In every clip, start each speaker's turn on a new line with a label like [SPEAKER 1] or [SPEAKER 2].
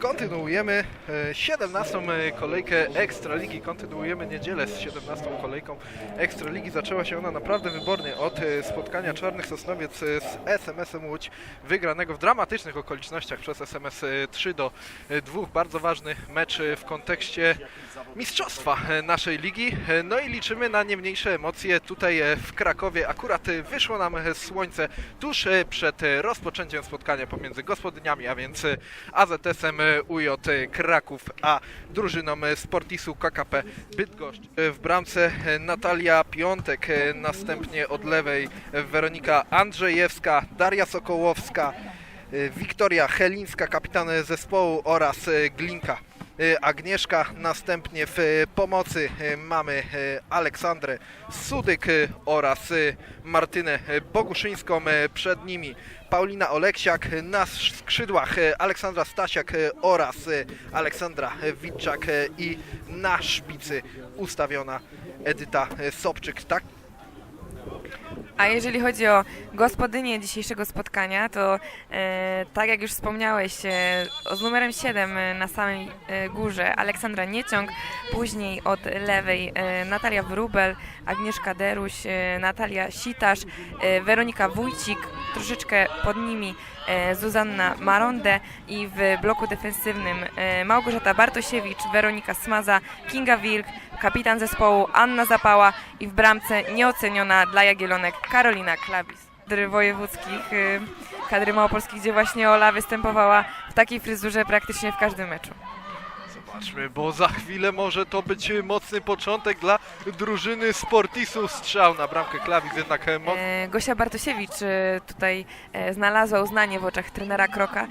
[SPEAKER 1] Kontynuujemy e, 17 kolejkę Ekstraligi. Kontynuujemy niedzielę z 17 kolejką Ekstraligi. Zaczęła się ona naprawdę wybornie od e, spotkania Czarnych Sosnowiec e, z SMS-em Łódź, wygranego w dramatycznych okolicznościach przez SMS e, 3 do 2. Bardzo ważny mecz e, w kontekście mistrzostwa e, naszej ligi. E, No i liczymy na nie mniejsze emocje. Tutaj e, w Krakowie akurat e, wyszło nam e, słońce tuż e, przed e, rozpoczęciem spotkania pomiędzy gospodyniami, a więc e, AZS-em e, UJ Kraków, a drużyną e, Sportisu KKP Bydgoszcz. E, W bramce e, Natalia Piątek, e, następnie od lewej e, Weronika Andrzejewska, Daria Sokołowska, e, Wiktoria Helińska, kapitan zespołu oraz e, Glinka. E, Agnieszka, następnie w e, pomocy e, mamy Aleksandrę Sudyk oraz Martynę Boguszyńską przed nimi. Paulina Oleksiak na skrzydłach, Aleksandra Stasiak oraz Aleksandra Witczak i na szpicy ustawiona Edyta Sobczyk. Tak
[SPEAKER 2] A jeżeli chodzi o gospodynię dzisiejszego spotkania, to e, tak jak już wspomniałeś, e, z numerem 7 e, na samej e, górze Aleksandra Nieciąg, później od lewej e, Natalia Wrubel, Agnieszka Deruś, e, Natalia Sitasz, e, Weronika Wójcik, troszeczkę pod nimi e, Zuzanna Maronde i w bloku defensywnym e, Małgorzata Bartosiewicz, Weronika Smaza, Kinga Wilk, kapitan zespołu Anna Zapała i w bramce nieoceniona dla Jagielonek Karolina Klabis. Kadry wojewódzkich, y, kadry małopolskich, gdzie właśnie Ola występowała w takiej fryzurze praktycznie w każdym meczu.
[SPEAKER 1] Zobaczmy, bo za chwilę może to być mocny początek dla drużyny Sportisu. Strzał na bramkę Klawis, jednak e, moc...
[SPEAKER 2] E, Gosia Bartosiewicz e, tutaj e, znalazła uznanie w oczach trenera Kroka.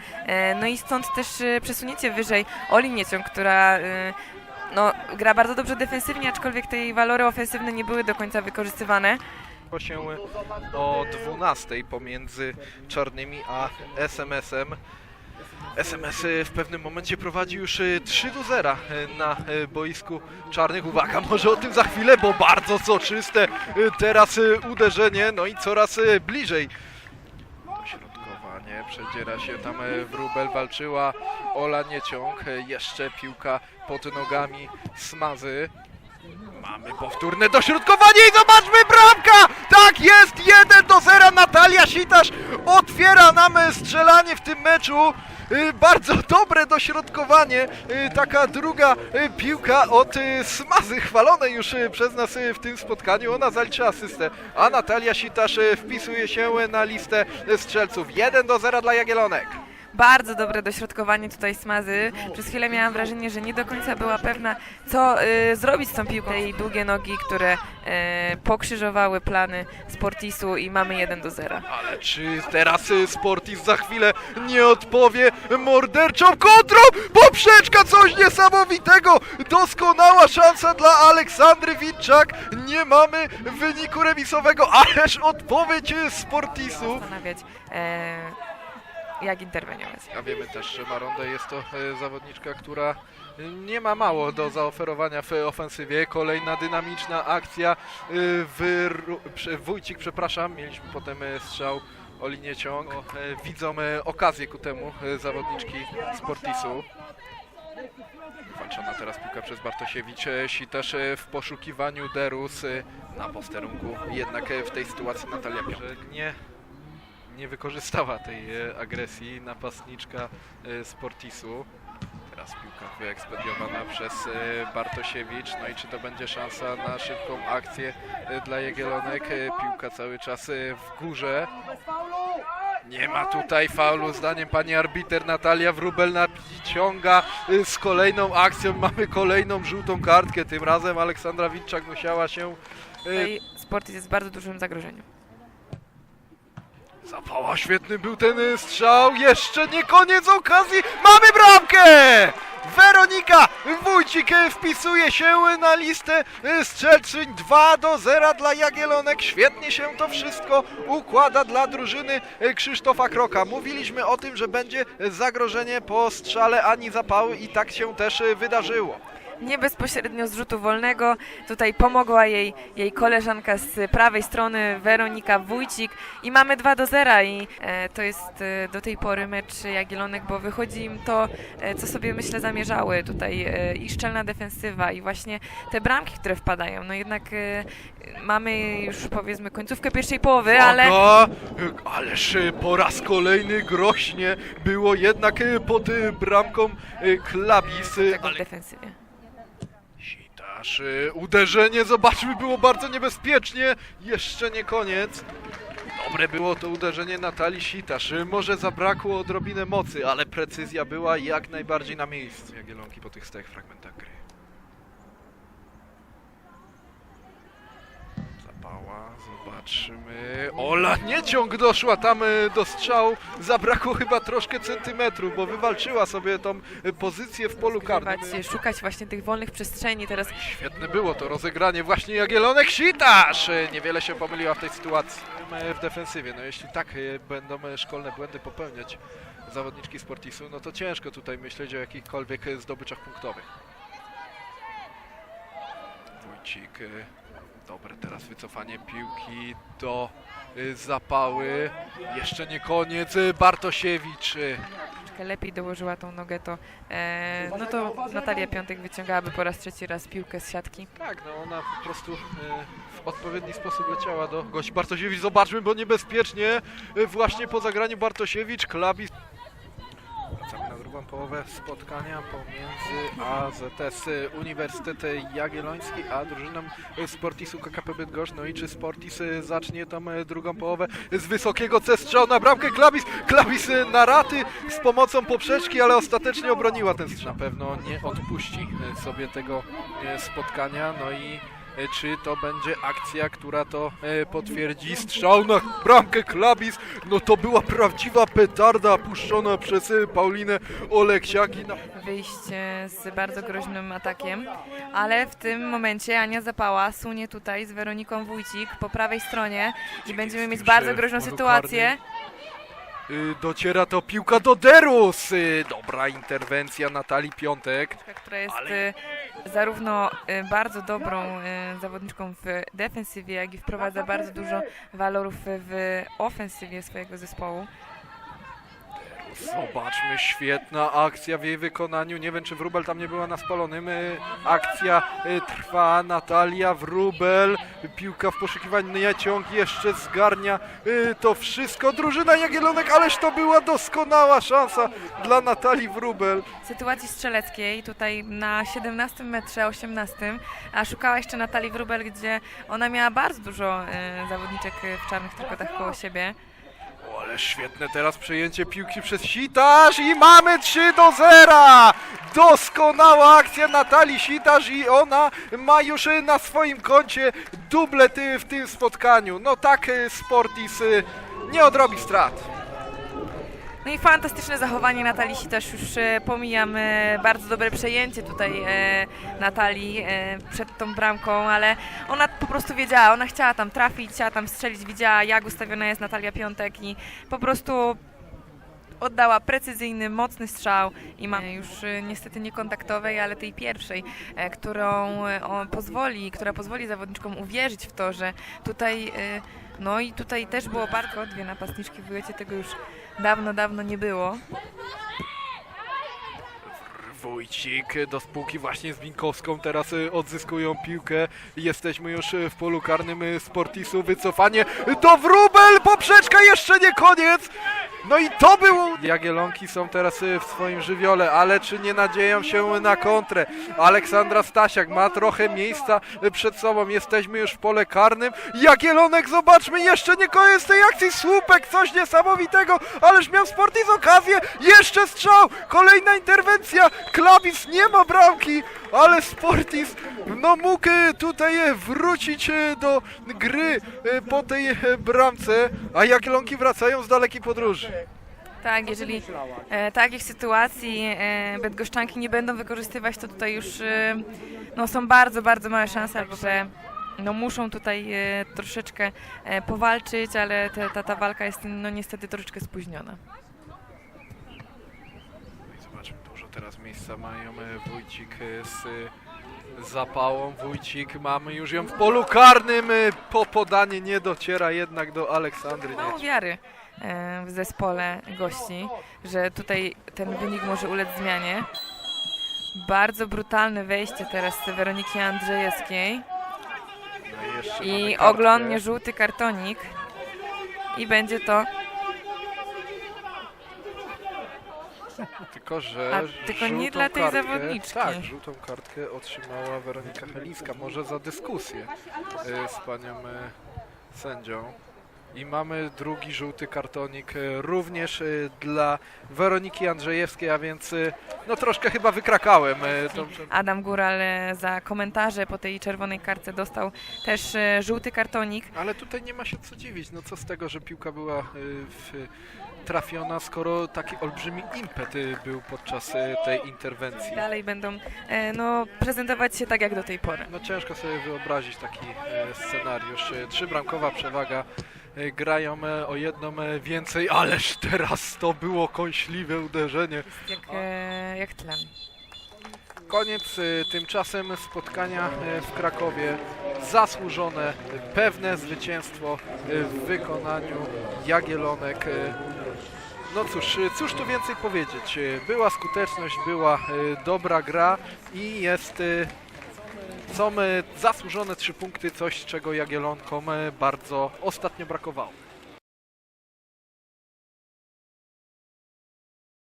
[SPEAKER 2] No i stąd też e, przesunięcie wyżej Oli Nieciąg, która no, gra bardzo dobrze defensywnie, aczkolwiek te jej walory ofensywne nie były do końca wykorzystywane.
[SPEAKER 1] się o 12 pomiędzy czarnymi a SMS-em. SMS w pewnym momencie prowadzi już e, 3 do 0 na e, boisku czarnych. Uwaga, może o tym za chwilę, bo bardzo soczyste teraz uderzenie, no i coraz bliżej. Dośrodkowanie, przedziera się tam e, Wróbel, walczyła Ola Nieciąg, e, jeszcze piłka pod nogami Smazy. Mamy powtórne dośrodkowanie i zobaczmy bramka! Tak jest, 1 do 0 Natalia Sitasz otwiera nam strzelanie w tym meczu. Y, Bardzo dobre dośrodkowanie, y, taka druga y, piłka od Smazy, chwalonej już przez nas w tym spotkaniu. Ona zaliczy asystę, a Natalia Sitasz wpisuje się na listę strzelców. 1 do 0 dla Jagielonek.
[SPEAKER 2] Bardzo dobre dośrodkowanie tutaj Smazy. Przez chwilę miałam wrażenie, że nie do końca była pewna, co y, zrobić z tą piłką. Tej długie nogi, które y, pokrzyżowały plany Sportisu i mamy 1 do 0.
[SPEAKER 1] Ale czy teraz y, Sportis za chwilę nie odpowie morderczą kontrą? Poprzeczka, coś niesamowitego! Doskonała szansa dla Aleksandry Witczak. Nie mamy wyniku remisowego, ależ odpowiedź y, Sportisu.
[SPEAKER 2] Zastanawiać, e, jak interweniować.
[SPEAKER 1] A wiemy też, że Maronde jest to e, zawodniczka, która nie ma mało do zaoferowania w ofensywie. Kolejna dynamiczna akcja. e, W, Wójcik, przepraszam, mieliśmy potem e, strzał o linię ciąg. Widzą okazję ku temu zawodniczki Sportisu. Walczona teraz piłka przez Bartosiewicz. Si też e, w poszukiwaniu Derus na posterunku. Jednak w tej sytuacji Natalia Piątek nie nie wykorzystała tej e, agresji napastniczka e, Sportisu. Teraz piłka wyekspediowana przez e, Bartosiewicz. No i czy to będzie szansa na szybką akcję dla Jagiellonek? E, Piłka cały czas w górze. Nie ma tutaj faulu, zdaniem pani arbiter Natalia Wrubel naciąga e, z kolejną akcją. Mamy kolejną żółtą kartkę. Tym razem Aleksandra Witczak musiała się
[SPEAKER 2] Tutaj Sportis jest w bardzo dużym zagrożeniu.
[SPEAKER 1] Zapała, świetny był ten y, strzał, jeszcze nie koniec okazji, mamy bramkę! Weronika Wójcik y, wpisuje się y, na listę strzelczyń 2 do 0 dla Jagielonek. Świetnie się to wszystko układa dla drużyny Krzysztofa Kroka. Mówiliśmy o tym, że będzie zagrożenie po strzale Ani Zapały i tak się też wydarzyło.
[SPEAKER 2] Nie bezpośrednio z rzutu wolnego. Tutaj pomogła jej jej koleżanka z prawej strony, Weronika Wójcik i mamy 2 do 0 i e, to jest e, do tej pory mecz Jagiellonek, bo wychodzi im to, e, co sobie myślę zamierzały tutaj i szczelna defensywa i właśnie te bramki, które wpadają. No jednak mamy już powiedzmy końcówkę pierwszej połowy, ale...
[SPEAKER 1] Ależ po raz kolejny groźnie było jednak pod bramką Klabis, ale
[SPEAKER 2] defensywie.
[SPEAKER 1] Sitasz, e, uderzenie, zobaczmy, było bardzo niebezpiecznie, jeszcze nie koniec. Dobre było to uderzenie Natalii Sitasz, E, może zabrakło odrobinę mocy, ale precyzja była jak najbardziej na miejscu. Jagielonki po tych stałych fragmentach gry. Zapała, zobaczymy. Ola Nieciąg doszła tam e, do strzału. Zabrakło chyba troszkę centymetrów, bo wywalczyła sobie tą e, pozycję w polu karnym.
[SPEAKER 2] Próbować szukać właśnie tych wolnych przestrzeni teraz.
[SPEAKER 1] Świetne było to rozegranie właśnie Jagiellonek Sitasz! E, Niewiele się pomyliła w tej sytuacji. E, W defensywie, no jeśli tak e, będą e, szkolne błędy popełniać zawodniczki Sportisu, no to ciężko tutaj myśleć o jakichkolwiek e, zdobyczach punktowych. Wójcik, e, dobre teraz wycofanie piłki do e, zapały. Jeszcze nie koniec, e, Bartosiewicz.
[SPEAKER 2] troszkę lepiej dołożyła tą nogę, to, e, no to Natalia Piątek wyciągałaby po raz trzeci raz piłkę z siatki.
[SPEAKER 1] Tak, no ona po prostu e, w odpowiedni sposób leciała do gości Bartosiewicz. Zobaczmy, bo niebezpiecznie e, właśnie po zagraniu Bartosiewicz, Klabis. Drugą połowę spotkania pomiędzy AZS Uniwersytet Jagielloński a drużyną Sportisu KKP Bydgoszcz. No i czy Sportis zacznie tą drugą połowę z wysokiego C strzał na bramkę Klabis. Klabis na raty z pomocą poprzeczki, ale ostatecznie obroniła ten strzał. Na pewno nie odpuści sobie tego e, spotkania. No i czy to będzie akcja, która to e, potwierdzi strzał na bramkę Klabis? No to była prawdziwa petarda puszczona przez e, Paulinę Oleksiaki. No,
[SPEAKER 2] Wyjście z bardzo groźnym atakiem, ale w tym momencie Ania Zapała sunie tutaj z Weroniką Wójcik po prawej stronie i będziemy mieć bardzo
[SPEAKER 1] e,
[SPEAKER 2] groźną sytuację.
[SPEAKER 1] y, dociera to piłka do Derus. Y, dobra interwencja Natalii Piątek.
[SPEAKER 2] która jest
[SPEAKER 1] Ale-
[SPEAKER 2] y, zarówno y, bardzo dobrą y, zawodniczką w defensywie, jak i wprowadza bardzo dużo walorów w ofensywie swojego zespołu.
[SPEAKER 1] Zobaczmy, świetna akcja w jej wykonaniu. Nie wiem, czy Wróbel tam nie była na spalonym. Y, Akcja y, trwa. Natalia Wróbel. Piłka w poszukiwaniu. Nieciąg jeszcze zgarnia y, to wszystko. Drużyna Jagiellonek, ależ to była doskonała szansa dla Natalii Wróbel.
[SPEAKER 2] sytuacji strzeleckiej, tutaj na 17 metrze, 18, a szukała jeszcze Natalii Wróbel, gdzie ona miała bardzo dużo e, zawodniczek e, w czarnych trykotach koło siebie.
[SPEAKER 1] Świetne teraz przejęcie piłki przez Sitarz i mamy 3 do 0! Doskonała akcja Natalii Sitarz i ona ma już na swoim koncie dublet w tym spotkaniu. No tak y, Sportis y, nie odrobi strat.
[SPEAKER 2] No i fantastyczne zachowanie Natalii Sitasz, już e, pomijam e, bardzo dobre przejęcie tutaj e, Natalii przed tą bramką, ale ona po prostu wiedziała, ona chciała tam trafić, chciała tam strzelić, widziała jak ustawiona jest Natalia Piątek i po prostu oddała precyzyjny, mocny strzał i ma już e, niestety nie kontaktowej, ale tej pierwszej, e, którą e, pozwoli, która pozwoli zawodniczkom uwierzyć w to, że tutaj, no i tutaj też było bardzo dwie napastniczki w Wujecie, tego już dawno, dawno nie było.
[SPEAKER 1] Wójcik do spółki właśnie z Winkowską teraz odzyskują piłkę. Jesteśmy już w polu karnym Sportisu. Wycofanie to Wróbel! Poprzeczka jeszcze nie koniec! No i to było... Jagielonki są teraz y, w swoim żywiole, ale czy nie nadzieją się na kontrę? Aleksandra Stasiak ma trochę miejsca y, przed sobą. Jesteśmy już w pole karnym. Jagielonek, zobaczmy, jeszcze nie koniec tej akcji. Słupek, coś niesamowitego, ależ miał Sportis okazję. Jeszcze strzał, kolejna interwencja. Klabis nie ma bramki, ale Sportis no mógł y, tutaj wrócić do gry po tej bramce, a Jagielonki wracają z dalekiej podróży.
[SPEAKER 2] Tak, jeżeli e, takich sytuacji e, Bydgoszczanki nie będą wykorzystywać, to tutaj już e, no, są bardzo, bardzo małe szanse, że no, muszą tutaj e, troszeczkę e, powalczyć, ale te, ta, ta walka jest no, niestety troszeczkę spóźniona.
[SPEAKER 1] No i zobaczmy, dużo teraz miejsca mają e, Wójcik e, z e, zapałą Wójcik. Mamy już ją w polu karnym. Po podanie nie dociera jednak do Aleksandry
[SPEAKER 2] Mało wiary w zespole gości, że tutaj ten wynik może ulec zmianie. Bardzo brutalne wejście teraz Weroniki Andrzejewskiej
[SPEAKER 1] No i
[SPEAKER 2] oglądnie żółty kartonik i będzie to
[SPEAKER 1] Tylko, że
[SPEAKER 2] A, tylko nie dla tej
[SPEAKER 1] kartkę,
[SPEAKER 2] zawodniczki.
[SPEAKER 1] Tak, żółtą kartkę otrzymała Weronika Helińska. Może za dyskusję y, z panią y, sędzią. I mamy drugi żółty kartonik y, również y, dla Weroniki Andrzejewskiej, a więc y, no troszkę chyba wykrakałem. tą-
[SPEAKER 2] Adam Góral e, za komentarze po tej czerwonej kartce dostał też e, żółty kartonik.
[SPEAKER 1] Ale tutaj nie ma się co dziwić. No co z tego, że piłka była w, trafiona, skoro taki olbrzymi impet był podczas tej interwencji.
[SPEAKER 2] Dalej będą e, no, prezentować się tak jak do tej pory.
[SPEAKER 1] No ciężko sobie wyobrazić taki e, scenariusz. E, Trzybramkowa przewaga. E, grają e, o jedną e, więcej, ależ teraz to było kąśliwe uderzenie.
[SPEAKER 2] Jak, jak tlen.
[SPEAKER 1] Koniec tymczasem spotkania w Krakowie. Zasłużone, pewne zwycięstwo w wykonaniu Jagielonek. No cóż, cóż tu więcej powiedzieć. Była skuteczność, była dobra gra i jest są e, zasłużone trzy punkty, coś czego Jagielonkom e, bardzo ostatnio brakowało.